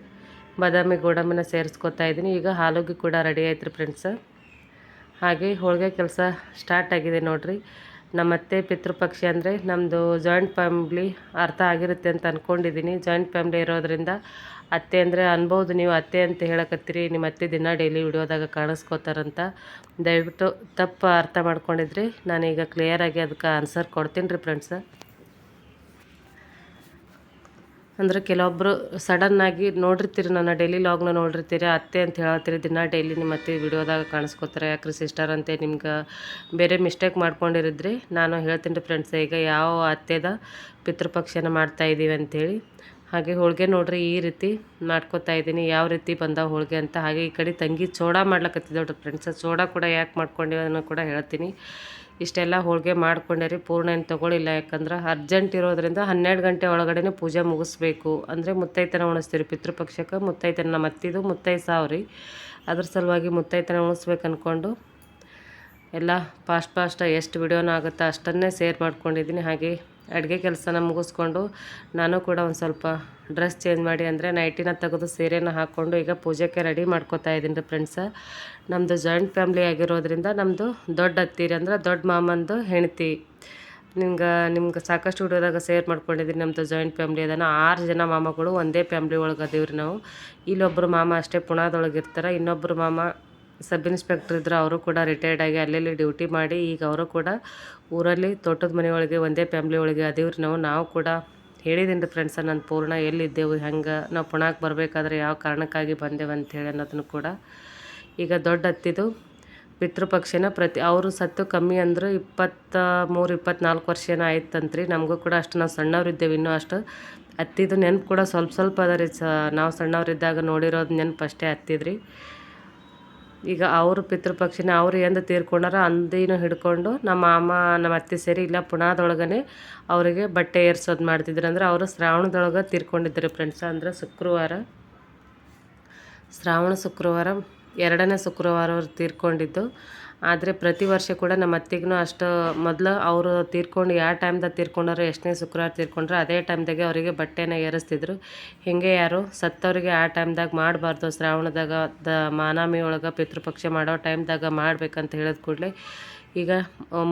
ಬಾದಾಮಿ ಗೋಡಂಬಿನ ಸೇರಿಸ್ಕೊತಾ ಇದ್ದೀನಿ. ಈಗ ಹಾಲುಗೆ ಕೂಡ ರೆಡಿ ಆಯ್ತು ರೀ ಫ್ರೆಂಡ್ಸ ಹಾಗೆ ಹೋಳಿಗೆ ಕೆಲಸ ಸ್ಟಾರ್ಟ್ ಆಗಿದೆ ನೋಡಿರಿ. ನಮ್ಮತ್ತೆ ಪಿತೃಪಕ್ಷ ಅಂದರೆ ನಮ್ಮದು ಜಾಯಿಂಟ್ ಫ್ಯಾಮ್ಲಿ ಅರ್ಥ ಆಗಿರುತ್ತೆ ಅಂತ ಅಂದ್ಕೊಂಡಿದ್ದೀನಿ ಜಾಯಿಂಟ್ ಫ್ಯಾಮ್ಲಿ ಇರೋದರಿಂದ ಅತ್ತೆ ಅಂದರೆ ಅನ್ಬೋದು ನೀವು ಅತ್ತೆ ಅಂತ ಹೇಳಕತ್ತೀರಿ, ನಿಮ್ಮ ಅತ್ತೆ ದಿನ ಡೈಲಿ ವಿಡಿಯೋದಾಗ ಕಾಣಿಸ್ಕೋತಾರಂತ. ದಯವಿಟ್ಟು ತಪ್ಪು ಅರ್ಥ ಮಾಡ್ಕೊಂಡಿದ್ರಿ. ನಾನೀಗ ಕ್ಲಿಯರಾಗಿ ಅದಕ್ಕೆ ಆನ್ಸರ್ ಕೊಡ್ತೀನಿ ರೀ ಫ್ರೆಂಡ್ಸ ಅಂದ್ರೆ ಕೆಲವೊಬ್ಬರು ಸಡನ್ನಾಗಿ ನೋಡಿರ್ತೀರಿ, ನನ್ನ ಡೈಲಿ ಲಾಗ್ನ ನೋಡಿರ್ತೀರಿ, ಅತ್ತೆ ಅಂತ ಹೇಳತ್ತೀರಿ, ದಿನ ಡೈಲಿ ನಿಮ್ಮ ಅತ್ತೆ ವಿಡಿಯೋದಾಗ ಕಾಣಿಸ್ಕೋತಾರೆ, ಯಾಕ್ರಿ ಸಿಸ್ಟರ್ ಅಂತೆ ನಿಮ್ಗೆ ಬೇರೆ ಮಿಸ್ಟೇಕ್ ಮಾಡ್ಕೊಂಡಿರಿದ್ರಿ, ನಾನು ಹೇಳ್ತೀನಿ ರೀ ಫ್ರೆಂಡ್ಸ್ ಈಗ ಯಾವ ಅತ್ತೆದ ಪಿತೃಪಕ್ಷನ ಮಾಡ್ತಾ ಇದ್ದೀವಿ ಅಂಥೇಳಿ ಹಾಗೆ ಹೋಳಿಗೆ ನೋಡ್ರಿ, ಈ ರೀತಿ ಮಾಡ್ಕೊತಾ ಇದ್ದೀನಿ ಯಾವ ರೀತಿ ಬಂದ ಹೋಳಿಗೆ ಅಂತ. ಹಾಗೆ ಈ ಕಡೆ ತಂಗಿ ಚೋಡ ಮಾಡ್ಲಕತ್ತಿದ್ದೋಡ್ರಿ ಫ್ರೆಂಡ್ಸ್ ಚೋಡ ಕೂಡ ಯಾಕೆ ಮಾಡ್ಕೊಂಡಿವಿ ಅನ್ನೋ ಕೂಡ ಹೇಳ್ತೀನಿ. ಇಷ್ಟೆಲ್ಲ ಹೋಳಿಗೆ ಮಾಡ್ಕೊಂಡೆ ರೀ, ಪೂರ್ಣ ಏನು ತೊಗೊಳಿಲ್ಲ. ಯಾಕಂದ್ರೆ ಅರ್ಜೆಂಟ್ ಇರೋದ್ರಿಂದ ಹನ್ನೆರಡು ಗಂಟೆ ಒಳಗಡೆ ಪೂಜೆ ಮುಗಿಸ್ಬೇಕು. ಅಂದರೆ ಮುತ್ತೈತನ ಉಣಿಸ್ತೀರಿ ಪಿತೃಪಕ್ಷಕ್ಕೆ ಮುತ್ತೈತನ, ನಮ್ಮ ಅತ್ತಿದು ಮುತ್ತೈ ಸಾವ್ರಿ ಅದ್ರ ಸಲುವಾಗಿ ಮುತ್ತೈತನ ಉಣಿಸ್ಬೇಕು ಅಂದ್ಕೊಂಡು ಎಲ್ಲ ಫಾಸ್ಟ್ ಫಾಸ್ಟ್ ಎಷ್ಟು ವಿಡಿಯೋನ ಆಗುತ್ತೆ ಅಷ್ಟನ್ನೇ ಸೇರ್ ಮಾಡ್ಕೊಂಡಿದ್ದೀನಿ. ಹಾಗೆ ಅಡುಗೆ ಕೆಲಸನ ಮುಗಿಸ್ಕೊಂಡು ನಾನು ಕೂಡ ಒಂದು ಸ್ವಲ್ಪ ಡ್ರೆಸ್ ಚೇಂಜ್ ಮಾಡಿ ಅಂದರೆ ನೈಟಿನ ತೆಗೆದು ಸೀರೆನ ಹಾಕ್ಕೊಂಡು ಈಗ ಪೂಜೆಗೆ ರೆಡಿ ಮಾಡ್ಕೋತಾ ಇದ್ದೀನಿ ರೀ ಫ್ರೆಂಡ್ಸ ನಮ್ಮದು ಜಾಯಿಂಟ್ ಫ್ಯಾಮ್ಲಿ ಆಗಿರೋದ್ರಿಂದ ನಮ್ಮದು ದೊಡ್ಡ ಅತ್ತಿರಿ ಅಂದ್ರೆ ದೊಡ್ಡ ಮಾಮಂದು ಹೆಂಡ್ತಿ. ನಿಮ್ಗೆ ನಿಮ್ಗೆ ಸಾಕಷ್ಟು ವಿಡಿಯೋದಾಗ ಶೇರ್ ಮಾಡ್ಕೊಂಡಿದ್ದೀನಿ ನಮ್ಮದು ಜಾಯಿಂಟ್ ಫ್ಯಾಮ್ಲಿ ಅದನ್ನ. ಆರು ಜನ ಮಾಮಗಳು ಒಂದೇ ಫ್ಯಾಮ್ಲಿ ಒಳಗೆ ಅದೀವ್ರಿ ನಾವು. ಇಲ್ಲೊಬ್ಬರು ಮಾಮ ಅಷ್ಟೇ ಪುಣಾದೊಳಗೆ ಇರ್ತಾರೆ ಇನ್ನೊಬ್ಬರು ಮಾಮ ಸಬ್ ಇನ್ಸ್ಪೆಕ್ಟ್ರ್ ಇದ್ದರು ಅವರು ಕೂಡ ರಿಟೈರ್ಡ್ ಆಗಿ ಅಲ್ಲೆಲ್ಲಿ ಡ್ಯೂಟಿ ಮಾಡಿ, ಈಗ ಅವರು ಕೂಡ ಊರಲ್ಲಿ ತೋಟದ ಮನೆ ಒಳಗೆ, ಒಂದೇ ಫ್ಯಾಮ್ಲಿ ಒಳಗೆ ಅದೇವ್ರಿ ನಾವು ನಾವು ಕೂಡ ಹೇಳಿದ್ದೀನಿ ಫ್ರೆಂಡ್ಸ ನಾನು ಪೂರ್ಣ ಎಲ್ಲಿದ್ದೆವು, ಹೆಂಗೆ, ನಾವು ಪುಣಾಕ್ ಬರಬೇಕಾದ್ರೆ ಯಾವ ಕಾರಣಕ್ಕಾಗಿ ಬಂದೆವು ಅಂಥೇಳಿ ಅನ್ನೋದನ್ನು ಕೂಡ ಈಗ ದೊಡ್ಡ ಹತ್ತಿದು ಪಿತೃಪಕ್ಷನ ಪ್ರತಿ, ಅವರು ಸತ್ತು ಕಮ್ಮಿ ಅಂದ್ರೆ ಇಪ್ಪತ್ತ ಮೂರು ಇಪ್ಪತ್ನಾಲ್ಕು ವರ್ಷ ಆಯ್ತಂತ್ರಿ. ನಮಗೂ ಕೂಡ ಅಷ್ಟು ನಾವು ಸಣ್ಣವರಿದ್ದೇವೆ, ಇನ್ನೂ ಅಷ್ಟು ಅತ್ತಿದ್ದು ನೆನಪು ಕೂಡ ಸ್ವಲ್ಪ ಸ್ವಲ್ಪ ಅದ ರೀ ಸ, ನಾವು ಸಣ್ಣವರಿದ್ದಾಗ ನೋಡಿರೋದು ನೆನಪು ಅಷ್ಟೇ ಹತ್ತಿದ್ರಿ. ಈಗ ಅವರು ಪಿತೃಪಕ್ಷಿನ, ಅವ್ರು ಎಂದು ತೀರ್ಕೊಂಡಾರ ಅಂದಿನ ಹಿಡ್ಕೊಂಡು ನಮ್ಮ ಮಾಮ, ನಮ್ಮ ಅತ್ತೆ ಸೇರಿ ಇಲ್ಲ ಪುಣಾದೊಳಗನೆ ಅವರಿಗೆ ಬಟ್ಟೆ ಏರ್ಸೋದು ಮಾಡ್ತಿದ್ರು ಅಂದ್ರೆ ಅವರು ಶ್ರಾವಣದೊಳಗೆ ತೀರ್ಕೊಂಡಿದ್ರು ಫ್ರೆಂಡ್ಸ್ ಅಂದ್ರೆ ಶುಕ್ರವಾರ, ಶ್ರಾವಣ ಶುಕ್ರವಾರ, ಎರಡನೇ ಶುಕ್ರವಾರ ಅವ್ರು ತೀರ್ಕೊಂಡಿದ್ದು. ಆದರೆ ಪ್ರತಿ ವರ್ಷ ಕೂಡ ನಮ್ಮ ಅತ್ತಿಗೂ ಅಷ್ಟು ಮೊದಲು ಅವರು ತೀರ್ಕೊಂಡು ಯಾವ ಟೈಮ್ದಾಗ ತೀರ್ಕೊಂಡಾರೋ ಎಷ್ಟನೇ ಶುಕ್ರವಾರ ತೀರ್ಕೊಂಡ್ರೆ ಅದೇ ಟೈಮ್ದಾಗೆ ಅವರಿಗೆ ಬಟ್ಟೆನ ಏರಿಸ್ತಿದ್ರು. ಹೀಗೆ ಯಾರು ಸತ್ತವರಿಗೆ ಆ ಟೈಮ್ದಾಗ ಮಾಡಬಾರ್ದು, ಶ್ರಾವಣದಾಗ ದ ಮಾನಾಮಿ ಒಳಗೆ ಪಿತೃಪಕ್ಷ ಮಾಡೋ ಟೈಮ್ದಾಗ ಮಾಡ್ಬೇಕಂತ ಹೇಳಿದ ಕೂಡಲೇ ಈಗ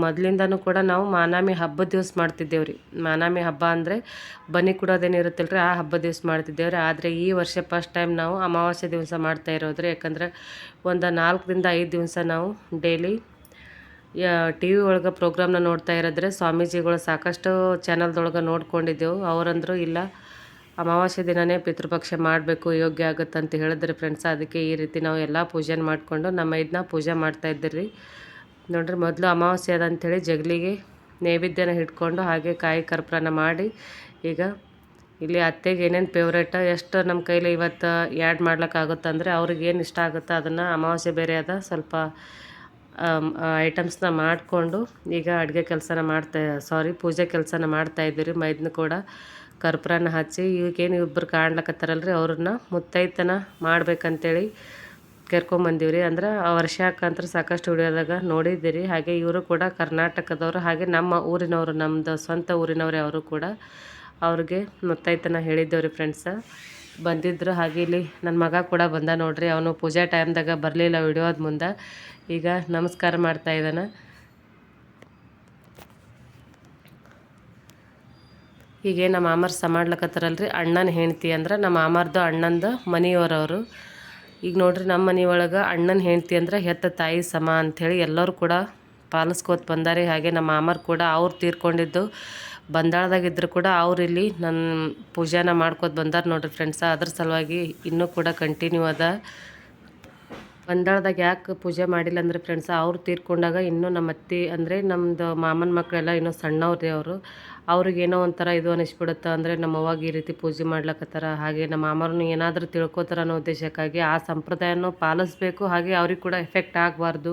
ಮೊದಲಿಂದನೂ ಕೂಡ ನಾವು ಮಾನಾಮಿ ಹಬ್ಬದ ದಿವಸ ಮಾಡ್ತಿದ್ದೇವೆ ರೀ ಮಾನಾಮಿ ಹಬ್ಬ ಅಂದರೆ ಬನ್ನಿ ಕೊಡೋದೇನು ಇರುತ್ತಲ್ಲ ರೀ ಆ ಹಬ್ಬದ ದಿವಸ ಮಾಡ್ತಿದ್ದೇವೆ ರೀ ಆದರೆ ಈ ವರ್ಷ ಫಸ್ಟ್ ಟೈಮ್ ನಾವು ಅಮಾವಾಸ್ಯೆ ದಿವಸ ಮಾಡ್ತಾ ಇರೋದ್ರಿ. ಯಾಕಂದರೆ ಒಂದು ನಾಲ್ಕರಿಂದ ಐದು ದಿವಸ ನಾವು ಡೈಲಿ ಟಿ ವಿ ಒಳಗೆ ಪ್ರೋಗ್ರಾಮ್ನ ನೋಡ್ತಾ ಇರೋದ್ರೆ ಸ್ವಾಮೀಜಿಗಳು ಸಾಕಷ್ಟು ಚಾನಲ್ದೊಳಗೆ ನೋಡ್ಕೊಂಡಿದ್ದೆವು. ಅವರಂದರು, ಇಲ್ಲ, ಅಮಾವಾಸ್ಯೆ ದಿನವೇ ಪಿತೃಪಕ್ಷ ಮಾಡಬೇಕು, ಯೋಗ್ಯ ಆಗುತ್ತೆ ಅಂತ ಹೇಳಿದ್ರಿ ಫ್ರೆಂಡ್ಸ್ ಅದಕ್ಕೆ ಈ ರೀತಿ ನಾವು ಎಲ್ಲ ಪೂಜೆ ಮಾಡಿಕೊಂಡು ನಮ್ಮ ಇದನ್ನ ಪೂಜೆ ಮಾಡ್ತಾ ಇದ್ದೀರಿ. ನೋಡ್ರಿ, ಮೊದಲು ಅಮಾವಾಸ್ಯೆ ಅದ ಅಂಥೇಳಿ ಜಗಲಿಗೆ ನೈವೇದ್ಯನ ಹಿಡ್ಕೊಂಡು ಹಾಗೆ ಕಾಯಿ ಕರ್ಪೂರನ ಮಾಡಿ ಈಗ ಇಲ್ಲಿ ಅತ್ತೆಗೆ ಏನೇನು ಫೇವ್ರೇಟ ಎಷ್ಟು ನಮ್ಮ ಕೈಲಿ ಇವತ್ತು ಆ್ಯಡ್ ಮಾಡ್ಲಿಕ್ಕಾಗುತ್ತಂದರೆ ಅವ್ರಿಗೆ ಏನು ಇಷ್ಟ ಆಗುತ್ತೋ ಅದನ್ನು ಅಮಾವಾಸ್ಯೆ ಬೇರೆ ಅದ, ಸ್ವಲ್ಪ ಐಟಮ್ಸ್ನ ಮಾಡಿಕೊಂಡು ಈಗ ಅಡುಗೆ ಕೆಲಸನ ಮಾಡ್ತಾ ಸಾರಿ ಪೂಜೆ ಕೆಲಸನ ಮಾಡ್ತಾ ಇದ್ದೀರಿ ಮೈದನ್ನ ಕೂಡ ಕರ್ಪೂರನ ಹಚ್ಚಿ ಈಗೇನು ಇಬ್ಬರು ಕಾಣ್ಲಕತ್ತಾರಲ್ರಿ ಅವ್ರನ್ನ ಮುತ್ತೈತನ ಮಾಡ್ಬೇಕಂತೇಳಿ ಕರ್ಕೊಂಬಂದೀವ್ರಿ ಅಂದ್ರೆ ವರ್ಷಕ್ಕಂತ್ರ ಸಾಕಷ್ಟು ವಿಡಿಯೋದಾಗ ನೋಡಿದ್ದೀರಿ. ಹಾಗೆ ಇವರು ಕೂಡ ಕರ್ನಾಟಕದವರು, ಹಾಗೆ ನಮ್ಮ ಊರಿನವರು ನಮ್ಮದು ಸ್ವಂತ ಊರಿನವರೇ ಅವರು ಕೂಡ ಅವ್ರಿಗೆ ಮುತ್ತೈತನ ಹೇಳಿದ್ದೇವ್ರಿ ಫ್ರೆಂಡ್ಸ ಬಂದಿದ್ದರು ಹಾಗೆ ಇಲ್ಲಿ ನನ್ನ ಮಗ ಕೂಡ ಬಂದ ನೋಡ್ರಿ. ಅವನು ಪೂಜೆ ಟೈಮ್ದಾಗ ಬರಲಿಲ್ಲ ವಿಡಿಯೋದ ಮುಂದೆ. ಈಗ ನಮಸ್ಕಾರ ಮಾಡ್ತಾ ಇದ್ದಾನೆ. ಹೀಗೆ ನಮ್ಮ ಮಾಮರ್ ಮಾಡ್ಲಕತ್ತಾರಲ್ರಿ ಅಣ್ಣನ ಹೆಂಡ್ತಿ ಅಂದ್ರೆ ನಮ್ಮ ಮಾಮರ್ದು ಅಣ್ಣಂದು ಮನೆಯವರವರು. ಈಗ ನೋಡ್ರಿ ನಮ್ಮ ಮನೆ ಒಳಗೆ ಅಣ್ಣನ ಹೆಂಡ್ತಿ ಅಂದ್ರೆ ಹೆತ್ತ ತಾಯಿ ಸಮ ಅಂಥೇಳಿ ಎಲ್ಲರೂ ಕೂಡ ಪಾಲಿಸ್ಕೋತ ಬಂದಾರೆ. ಹಾಗೆ ನಮ್ಮ ಮಾಮರು ಕೂಡ ಅವ್ರು ತೀರ್ಕೊಂಡಿದ್ದು. ಬಂದಾಳದಾಗಿದ್ದರೂ ಕೂಡ ಅವ್ರು ಇಲ್ಲಿ ನನ್ನ ಪೂಜಾನ ಮಾಡ್ಕೋತ ಬಂದಾರ ನೋಡ್ರಿ ಫ್ರೆಂಡ್ಸ ಅದ್ರ ಸಲುವಾಗಿ ಇನ್ನೂ ಕೂಡ ಕಂಟಿನ್ಯೂ ಅದ. ಬಂದಾಳದಾಗ ಯಾಕೆ ಪೂಜೆ ಮಾಡಿಲ್ಲ ಅಂದರೆ ಫ್ರೆಂಡ್ಸ್ ಅವ್ರು ತೀರ್ಕೊಂಡಾಗ ಇನ್ನೂ ನಮ್ಮ ಅತ್ತೆ ಅಂದರೆ ನಮ್ಮದು ಮಾಮನ ಮಕ್ಕಳೆಲ್ಲ ಇನ್ನೂ ಸಣ್ಣವ್ರಿ ಅವರು. ಅವ್ರಿಗೇನೋ ಒಂಥರ ಇದು ಅನಿಸ್ಬಿಡುತ್ತೆ ಅಂದರೆ ನಮ್ಮ ಅವ್ವಾಗ ಈ ರೀತಿ ಪೂಜೆ ಮಾಡ್ಲಕತ್ತಾರ, ಹಾಗೆ ನಮ್ಮ ಮಾಮರನ್ನು ಏನಾದರೂ ತಿಳ್ಕೊತಾರ ಅನ್ನೋ ಉದ್ದೇಶಕ್ಕಾಗಿ ಆ ಸಂಪ್ರದಾಯನೂ ಪಾಲಿಸ್ಬೇಕು, ಹಾಗೆ ಅವ್ರಿಗೆ ಕೂಡ ಎಫೆಕ್ಟ್ ಆಗಬಾರ್ದು.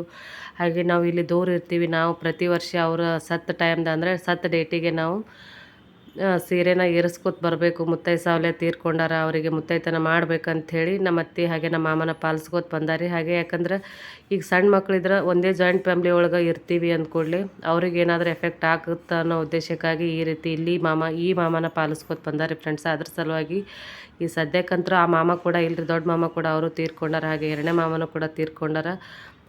ಹಾಗೆ ನಾವು ಇಲ್ಲಿ ದೂರ ಇರ್ತೀವಿ ನಾವು ಪ್ರತಿ ವರ್ಷ ಅವರ ಸತ್ತ ಟೈಮ್ದ ಅಂದರೆ ಸತ್ತ ಡೇಟಿಗೆ ನಾವು ಸೀರೆನ ಏರಿಸ್ಕೊತ ಬರಬೇಕು, ಮುತ್ತೈ ಸಾವಲೆ ತೀರ್ಕೊಂಡಾರ ಅವರಿಗೆ ಮುತ್ತೈತನ ಮಾಡ್ಬೇಕಂಥೇಳಿ ನಮ್ಮ ಅತ್ತೆ ಹಾಗೆ ನಮ್ಮ ಮಾಮನ ಪಾಲಿಸ್ಕೊತ ಬಂದಾರಿ ಹಾಗೆ ಯಾಕಂದ್ರೆ ಈಗ ಸಣ್ಣ ಮಕ್ಕಳಿದ್ರೆ ಒಂದೇ ಜಾಯಿಂಟ್ ಫ್ಯಾಮ್ಲಿ ಒಳಗೆ ಇರ್ತೀವಿ ಅಂದ್ಕೊಳ್ಳಿ ಅವ್ರಿಗೆ ಏನಾದರೂ ಎಫೆಕ್ಟ್ ಆಗುತ್ತೆ ಅನ್ನೋ ಉದ್ದೇಶಕ್ಕಾಗಿ ಈ ರೀತಿ ಇಲ್ಲಿ ಮಾಮ, ಈ ಮಾಮನ ಪಾಲಿಸ್ಕೊತ ಬಂದಾರಿ ಫ್ರೆಂಡ್ಸ್ ಅದ್ರ ಸಲುವಾಗಿ ಈ ಸದ್ಯಕ್ಕಂತೂ ಆ ಮಾಮ ಕೂಡ ಇಲ್ಲರಿ ದೊಡ್ಡ ಮಾಮ ಕೂಡ ಅವರು ತೀರ್ಕೊಂಡಾರ, ಹಾಗೆ ಎರಡನೇ ಮಾಮನೂ ಕೂಡ ತೀರ್ಕೊಂಡಾರ.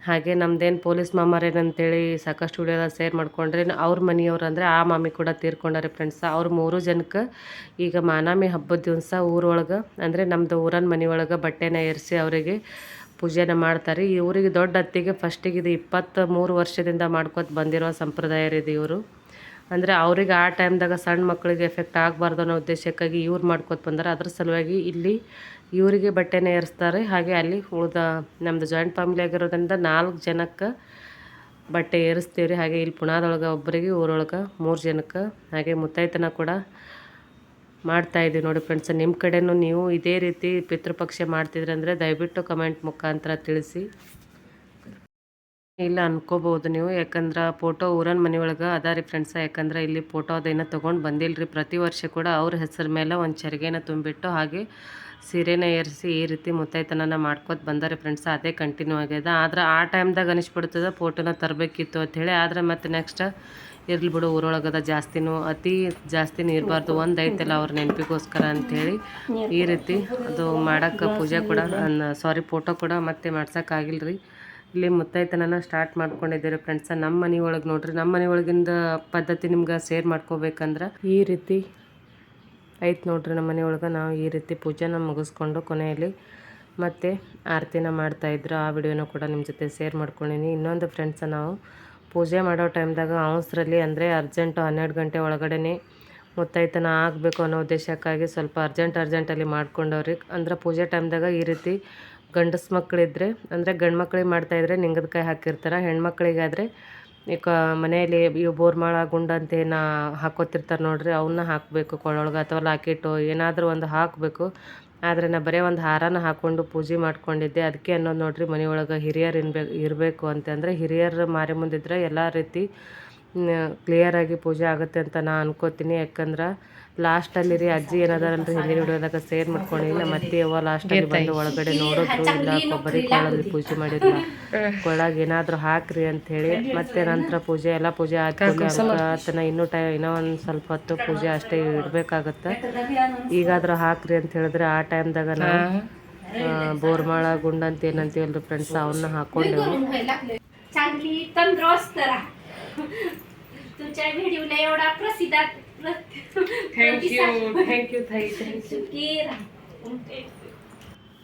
ಹಾಗೆ ನಮ್ದೇನು ಪೊಲೀಸ್ ಮಾಮರೇನಂತೇಳಿ ಸಾಕಷ್ಟು ವಿಡಿಯೋದಾಗ ಶೇರ್ ಮಾಡ್ಕೊಂಡ್ರೆ ಅವ್ರ ಮನೆಯವ್ರು ಅಂದರೆ ಆ ಮಾಮಿ ಕೂಡ ತೀರ್ಕೊಂಡಾರೆ ಫ್ರೆಂಡ್ಸ್ ಅವ್ರು ಮೂರು ಜನಕ್ಕೆ ಈಗ ಮಾನಾಮಿ ಹಬ್ಬದ ದಿವಸ ಊರೊಳಗೆ, ಅಂದರೆ ನಮ್ಮದು ಊರನ ಮನೆಯೊಳಗೆ ಬಟ್ಟೆನ ಏರಿಸಿ ಅವರಿಗೆ ಪೂಜೆನ ಮಾಡ್ತಾರೆ. ಈ ಊರಿಗೆ ದೊಡ್ಡ ಅತ್ತಿಗೆ ಫಸ್ಟಿಗೆ ಇದು ಇಪ್ಪತ್ತ ಮೂರು ವರ್ಷದಿಂದ ಮಾಡ್ಕೊತ ಬಂದಿರೋ ಸಂಪ್ರದಾಯ ಇವರು. ಅಂದರೆ ಅವ್ರಿಗೆ ಆ ಟೈಮ್ದಾಗ ಸಣ್ಣ ಮಕ್ಕಳಿಗೆ ಎಫೆಕ್ಟ್ ಆಗಬಾರ್ದು ಅನ್ನೋ ಉದ್ದೇಶಕ್ಕಾಗಿ ಇವ್ರು ಮಾಡ್ಕೊತ ಬಂದಾರೆ. ಅದ್ರ ಸಲುವಾಗಿ ಇಲ್ಲಿ ಇವರಿಗೆ ಬಟ್ಟೆನ ಏರಿಸ್ತಾರೆ. ಹಾಗೆ ಅಲ್ಲಿ ಉಳಿದ ನಮ್ಮದು ಜಾಯಿಂಟ್ ಫ್ಯಾಮಿಲಿ ಆಗಿರೋದ್ರಿಂದ ನಾಲ್ಕು ಜನಕ್ಕೆ ಬಟ್ಟೆ ಏರಿಸ್ತೀವಿ ರೀ ಹಾಗೆ ಇಲ್ಲಿ ಪುಣಾದೊಳಗೆ ಒಬ್ಬರಿಗೆ ಊರೊಳಗೆ ಮೂರು ಜನಕ್ಕೆ. ಹಾಗೆ ಮುತ್ತೈತನ ಕೂಡ ಮಾಡ್ತಾ ಇದ್ದೀವಿ ನೋಡಿ ಫ್ರೆಂಡ್ಸ್ ನಿಮ್ಮ ಕಡೆನೂ ನೀವು ಇದೇ ರೀತಿ ಪಿತೃಪಕ್ಷ ಮಾಡ್ತಿದ್ರೆ ಅಂದರೆ ದಯವಿಟ್ಟು ಕಮೆಂಟ್ ಮುಖಾಂತರ ತಿಳಿಸಿ. ಇಲ್ಲ ಅನ್ಕೋಬಹುದು ನೀವು. ಯಾಕಂದ್ರೆ ಫೋಟೋ ಊರನ್ ಮನೆ ಒಳಗೆ ಅದ ರೀ ಫ್ರೆಂಡ್ಸ ಯಾಕಂದ್ರೆ ಇಲ್ಲಿ ಫೋಟೋ ಅದೇನೋ ತೊಗೊಂಡು ಬಂದಿಲ್ಲ ರೀ ಪ್ರತಿ ವರ್ಷ ಕೂಡ ಅವ್ರ ಹೆಸರು ಮೇಲೆ ಒಂದು ಚರಿಗೆನ ತುಂಬಿಟ್ಟು ಹಾಗೆ ಸೀರೆನ ಏರಿಸಿ ಈ ರೀತಿ ಮುತ್ತೈತನನ ಮಾಡ್ಕೊತ ಬಂದಾರೆ ಫ್ರೆಂಡ್ಸ್ ಅದೇ ಕಂಟಿನ್ಯೂ ಆಗ್ಯದ. ಆದ್ರೆ ಆ ಟೈಮ್ದಾಗ ಅನಿಸ್ಬಿಡ್ತದೆ ಫೋಟೋನ ತರಬೇಕಿತ್ತು ಅಂಥೇಳಿ ಆದ್ರೆ ಮತ್ತೆ ನೆಕ್ಸ್ಟ್ ಇರ್ಲಿ ಬಿಡು ಊರೊಳಗದ ಜಾಸ್ತಿನೂ ಅತಿ ಜಾಸ್ತಿನೂ ಇರಬಾರ್ದು ಒಂದು ಐತಲ್ಲ ಅವ್ರ ನೆನಪಿಗೋಸ್ಕರ ಅಂಥೇಳಿ ಈ ರೀತಿ ಅದು ಮಾಡೋಕ್ಕೆ ಪೂಜೆ ಕೂಡ ಸಾರಿ ಫೋಟೋ ಕೂಡ ಮತ್ತೆ ಮಾಡ್ಸೋಕ್ಕಾಗಿಲ್ಲ ರೀ ಇಲ್ಲಿ ಮುತ್ತೈತನನ ಸ್ಟಾರ್ಟ್ ಮಾಡ್ಕೊಂಡಿದ್ದೀರಿ ಫ್ರೆಂಡ್ಸ ನಮ್ಮ ಮನೆ ಒಳಗೆ ನೋಡ್ರಿ ನಮ್ಮ ಮನೆ ಒಳಗಿಂದ ಪದ್ಧತಿ ನಿಮ್ಗೆ ಸೇರ್ ಮಾಡ್ಕೋಬೇಕಂದ್ರೆ ಈ ರೀತಿ ಐತೆ ನೋಡ್ರಿ ನಮ್ಮ ಮನೆ ಒಳಗೆ ನಾವು ಈ ರೀತಿ ಪೂಜೆನ ಮುಗಿಸ್ಕೊಂಡು ಕೊನೆಯಲ್ಲಿ ಮತ್ತೆ ಆರತಿನ ಮಾಡ್ತಾಯಿದ್ರು ಆ ವಿಡಿಯೋನ ಕೂಡ ನಿಮ್ಮ ಜೊತೆ ಸೇರ್ ಮಾಡ್ಕೊಂಡಿನಿ. ಇನ್ನೊಂದು ಫ್ರೆಂಡ್ಸ ನಾವು ಪೂಜೆ ಮಾಡೋ ಟೈಮ್ದಾಗ ಅವಸರಲ್ಲಿ ಅಂದರೆ ಅರ್ಜೆಂಟು ಹನ್ನೆರಡು ಗಂಟೆ ಒಳಗಡೆ ಮುತ್ತೈತನ ಆಗಬೇಕು ಅನ್ನೋ ಉದ್ದೇಶಕ್ಕಾಗಿ ಸ್ವಲ್ಪ ಅರ್ಜೆಂಟ್ ಅರ್ಜೆಂಟಲ್ಲಿ ಮಾಡ್ಕೊಂಡವ್ರಿ. ಅಂದ್ರೆ ಪೂಜೆ ಟೈಮ್ದಾಗ ಈ ರೀತಿ ಗಂಡಸು ಮಕ್ಕಳಿದ್ರೆ ಅಂದರೆ ಗಂಡು ಮಕ್ಳಿಗೆ ಮಾಡ್ತಾಯಿದ್ರೆ ನಿಂಗದಕಾಯಿ ಹಾಕಿರ್ತಾರೆ ಹೆಣ್ಮಕ್ಳಿಗಾದರೆ ಈಗ ಮನೆಯಲ್ಲಿ ಇವು ಬೋರ್ಮಾಳ ಗುಂಡ ಅಂತ ಏನು ಹಾಕೋತಿರ್ತಾರೆ ನೋಡಿರಿ ಅವನ್ನ ಹಾಕಬೇಕು ಕೊಳೊಳಗೆ ಅಥವಾ ಲಾಕೆಟು, ಏನಾದರೂ ಒಂದು ಹಾಕಬೇಕು. ಆದರೆ ನಾ ಬರೀ ಒಂದು ಹಾರನ ಹಾಕ್ಕೊಂಡು ಪೂಜೆ ಮಾಡ್ಕೊಂಡಿದ್ದೆ ಅದಕ್ಕೆ ಅನ್ನೋದು ನೋಡಿರಿ ಮನೆಯೊಳಗೆ ಹಿರಿಯರು ಇನ್ಬೇಕು ಇರಬೇಕು ಅಂತಂದರೆ ಹಿರಿಯರು ಮಾರಿ ಮುಂದಿದ್ರೆ ಎಲ್ಲ ರೀತಿ ಕ್ಲಿಯರಾಗಿ ಪೂಜೆ ಆಗುತ್ತೆ ಅಂತ ನಾ ಅನ್ಕೋತೀನಿ. ಯಾಕಂದ್ರೆ ಲಾಸ್ಟಲ್ಲಿ ರೀ ಅಜ್ಜಿ ಏನಾದ್ರಲ್ರಿ ಹಿಂದಿನ ವಿಡಿಯೋದಾಗ ಸೇರ್ ಮಾಡ್ಕೊಂಡು ಮತ್ತೆ ಅತ್ತಿ ಲಾಸ್ಟ್ ಲಾಸ್ಟಲ್ಲಿ ಬಂದು ಒಳಗಡೆ ನೋಡೋದು ಇಲ್ಲ ಕೊಬ್ಬರಿ ಕಾಳಲ್ಲಿ ಪೂಜೆ ಮಾಡಿದ್ರು ಕೊಳಗೆ ಏನಾದರೂ ಹಾಕ್ರಿ ಅಂತ ಹೇಳಿ ಮತ್ತೆ ನಂತರ ಪೂಜೆ ಎಲ್ಲ ಪೂಜೆ ಆತನ ಇನ್ನೂ ಟೈಮ್ ಇನ್ನೂ ಒಂದು ಸ್ವಲ್ಪ ಹೊತ್ತು ಪೂಜೆ ಅಷ್ಟೇ ಇಡಬೇಕಾಗತ್ತೆ. ಈಗಾದ್ರೂ ಹಾಕ್ರಿ ಅಂತ ಹೇಳಿದ್ರೆ ಆ ಟೈಮ್ದಾಗ ನಾವು ಬೋರ್ಮಾಳ ಗುಂಡ ಅಂತ ಏನಂತೀವಲ್ರಿ ಫ್ರೆಂಡ್ಸ್ ಅವನ್ನ ಹಾಕೊಂಡೆವು. चांगली ತಂದ್ರೋಸ್ತರ. ತುಂಬ तुमच्या व्हिडिओला एवढा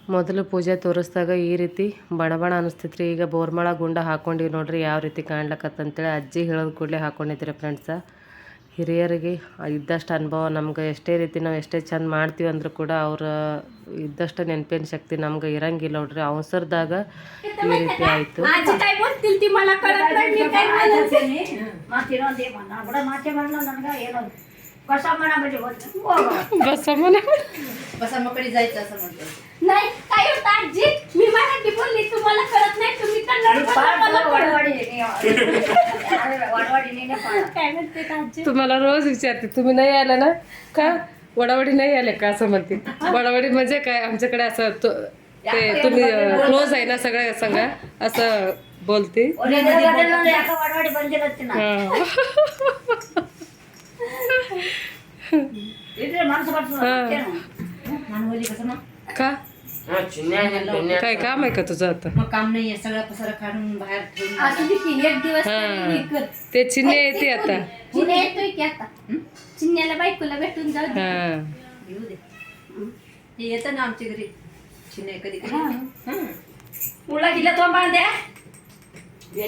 ಮೊದಲು ಪೂಜೆ ತೋರಿಸ್ದಾಗ ಈ ರೀತಿ ಬಣ ಬಣ ಅನಿಸ್ತಿತ್ತು ಈಗ ಬೋರ್ಮಳ ಗುಂಡ ಹಾಕೊಂಡಿವಿ ನೋಡ್ರಿ ಯಾವ ರೀತಿ ಕಾಣ್ಲಕ್ಕತ್ತಂತೇಳಿ ಅಜ್ಜಿ ಹೇಳೋದು ಕೂಡಲೇ ಹಾಕೊಂಡಿದ್ರಿ ಫ್ರೆಂಡ್ಸ ಹಿರಿಯರಿಗೆ ಇದ್ದಷ್ಟು ಅನುಭವ ನಮ್ಗೆ ಎಷ್ಟೇ ರೀತಿ ನಾವು ಎಷ್ಟೇ ಚೆಂದ ಮಾಡ್ತೀವಿ ಅಂದರೂ ಕೂಡ ಅವ್ರ ಇದ್ದಷ್ಟು ನೆನಪಿನ ಶಕ್ತಿ ನಮ್ಗೆ ಇರಂಗಿಲ್ಲ ನೋಡ್ರಿ. ಅವಸರದಾಗ ಈ ರೀತಿ ಆಯಿತು. ಮಾತೇ बसा म्हणा बसा मकडे जायचं असं म्हणतो नाही काय आजी मी तुम्हाला नाही तुम्ही तुम्हाला रोज विचारते तुम्ही नाही आला ना? का? वडावडी नाही आले का असं म्हणते? वडावडी म्हणजे काय? आमच्याकडे असं ते तुम्ही क्लोज आहे ना सगळ्या सांगा असं बोलते. काय काम आहे का तुझं आता? काम सगळं काढून बाहेर ते चिन्ह येते आता. चिन्ह येतोय आता? चिन्ह्याला बायकोला भेटून जाऊ दे. येतं ना आमच्या घरी. चिन्ह कधी कधी उडा तो बांध्या द्या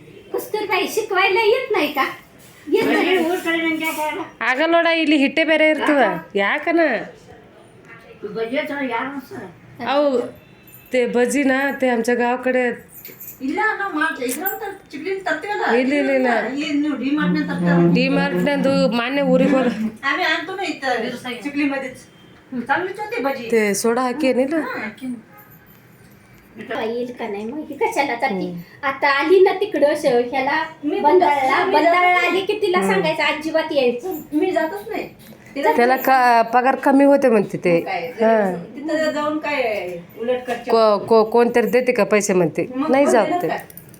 ಕಸ್ತೂರ್ಬಾಯಿ ಶಿಕ್ಕವಾಯಿಲ್ಲ ಏತ್ ನೈಕ ಏತ್ ನೈ ಊರ್ ಕಡೆ ನಂಗೆ ಯಾಕೆ ಆಗಲ್ಲ? ಆಗಲ್ಲ ನೋಡ ಇಲ್ಲಿ ಹಿಟ್ಟೆ ಬೇರೆ ಇರ್ತದ ಯಾಕನ तू बजे चला यार मस्त अहो ते भजी ना ते आमच्या गावाकडे ಇಲ್ಲ ನಾವು ಮಾಡ್ತೀವಿ ಇದ್ರಂತ ಚಿಪ್ಲಿನ ತರ್ತೀವಲ್ಲ ಇಲ್ಲ, ಇಲ್ಲ, ಇಲ್ಲ. ಇಲ್ಲಿ ನೀವು ಡಿ ಮಾರ್ಟ್ನ ತರ್ತಾರೆ ಡಿ ಮಾರ್ಟ್ನದು ಮಾನ್ಯ ಊರಿಗೆ ಹೋದ ಆಮೇಲೆ ಅಂತೂ ಇತ್ತು ಚಿಪ್ಲಿ ಮಧ್ಯೆ चांगलीच होती भजी ते सोडा ಹಾಕಿ ಏನಿಲ್ಲ ಹಾಕಿನ್. येईल का नाही मग ही कशाला जाते आता आली ना तिकडं श- ह्याला बंदाळला बंदाळला आली की तिला सांगायचं अजिबात यायचं मी जातच नाही तिला त्याला का पगार कमी होते म्हणते ते काय हा. तिथं जाऊन काय उलट खर्च को- को- कोणतरी देते का पैसे म्हणते नाही जात ते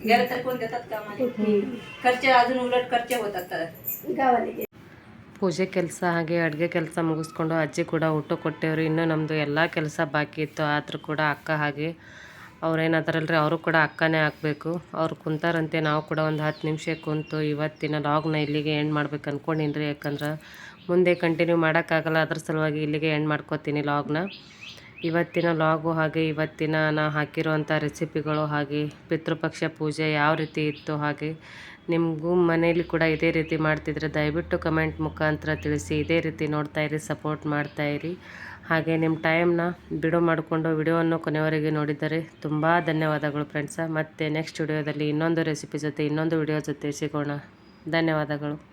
गेलं तर कोण देतात का आम्हाला खर्च अजून उलट खर्च होतात तर गावाला गेली. ಪೂಜೆ ಕೆಲಸ ಹಾಗೆ ಅಡುಗೆ ಕೆಲಸ ಮುಗಿಸ್ಕೊಂಡು ಅಜ್ಜಿ ಕೂಡ ಊಟ ಕೊಟ್ಟೇವ್ರಿ ಇನ್ನೂ ನಮ್ಮದು ಎಲ್ಲ ಕೆಲಸ ಬಾಕಿ ಇತ್ತು ಆದರೂ ಕೂಡ ಅಕ್ಕ ಹಾಗೆ ಅವ್ರೇನಾದಾರಲ್ರಿ ಅವರು ಕೂಡ ಅಕ್ಕನೇ ಆಗಬೇಕು. ಅವ್ರು ಕುಂತಾರಂತೆ ನಾವು ಕೂಡ ಒಂದು ಹತ್ತು ನಿಮಿಷ ಕುಂತು ಇವತ್ತಿನ ಲಾಗ್ನ ಇಲ್ಲಿಗೆ ಎಂಡ್ ಮಾಡ್ಬೇಕು ಅಂದ್ಕೊಂಡಿನಿ ರೀ ಯಾಕಂದ್ರೆ ಮುಂದೆ ಕಂಟಿನ್ಯೂ ಮಾಡೋಕ್ಕಾಗಲ್ಲ. ಅದ್ರ ಸಲುವಾಗಿ ಇಲ್ಲಿಗೆ ಎಂಡ್ ಮಾಡ್ಕೊತೀನಿ ಲಾಗ್ನ ಇವತ್ತಿನ ಲಾಗು ಹಾಗೆ ಇವತ್ತಿನ ನಾ ಹಾಕಿರುವಂಥ ರೆಸಿಪಿಗಳು ಹಾಗೆ ಪಿತೃಪಕ್ಷ ಪೂಜೆ ಯಾವ ರೀತಿ ಇತ್ತು ಹಾಗೆ ನಿಮಗೂ ಮನೇಲಿ ಕೂಡ ಇದೇ ರೀತಿ ಮಾಡ್ತಿದ್ರೆ ದಯವಿಟ್ಟು ಕಮೆಂಟ್ ಮುಖಾಂತರ ತಿಳಿಸಿ. ಇದೇ ರೀತಿ ನೋಡ್ತಾಯಿರಿ ಸಪೋರ್ಟ್ ಮಾಡ್ತಾಯಿರಿ ಹಾಗೆ ನಿಮ್ಮ ಟೈಮ್ನ ಬಿಡು ಮಾಡಿಕೊಂಡು ವಿಡಿಯೋವನ್ನು ಕೊನೆಯವರೆಗೆ ನೋಡಿದರೆ ತುಂಬ ಧನ್ಯವಾದಗಳು ಫ್ರೆಂಡ್ಸ. ಮತ್ತು ನೆಕ್ಸ್ಟ್ ವಿಡಿಯೋದಲ್ಲಿ ಇನ್ನೊಂದು ರೆಸಿಪಿ ಜೊತೆ ಇನ್ನೊಂದು ವಿಡಿಯೋ ಜೊತೆ ಸಿಗೋಣ. ಧನ್ಯವಾದಗಳು.